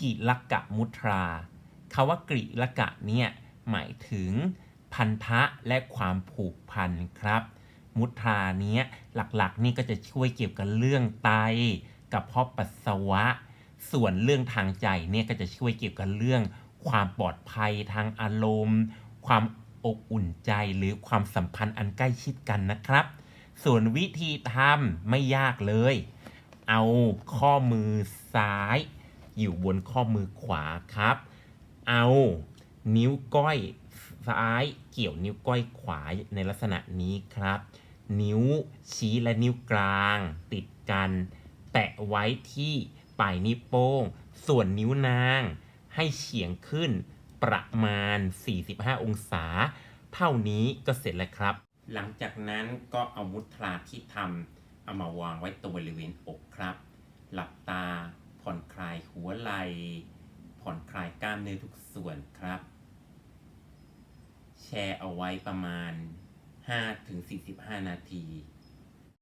กิลกะมุทราคาว่ากิลกะเนี่ยหมายถึงพันธะและความผูกพันครับ มุทราเนี้ยหลักๆ นี่ก็จะช่วยเกี่ยวกับเรื่องไตกับเพาะปัสสาวะ ส่วนเรื่องทางใจเนี่ยก็จะช่วยเกี่ยวกับเรื่อง ความปลอดภัยทางอารมณ์ ความอบอุ่นใจหรือความสัมพันธ์อันใกล้ชิดกันนะครับ ส่วนวิธีทำไม่ยากเลย เอาข้อมือซ้าย อยู่บนข้อมือขวาครับ เอานิ้วก้อยซ้ายเกี่ยวนิ้วก้อยขวาในลักษณะนี้ครับ นิ้วชี้และนิ้วกลาง ติดกัน แตะไว้ที่ปลายนิ้วโป้ง ส่วนนิ้วนาง ให้เฉียงขึ้นประมาณ 45 องศา เท่านี้ก็เสร็จแล้วครับ หลังจากนั้นก็เอามุทราที่ทำเอามาวางไว้ตรงบริเวณอกครับ หลับตาผ่อนคลาย หัวไหล่ผ่อนคลายกล้ามเนื้อทุกส่วนครับ แชร์เอาไว้ประมาณ 5-45 นาที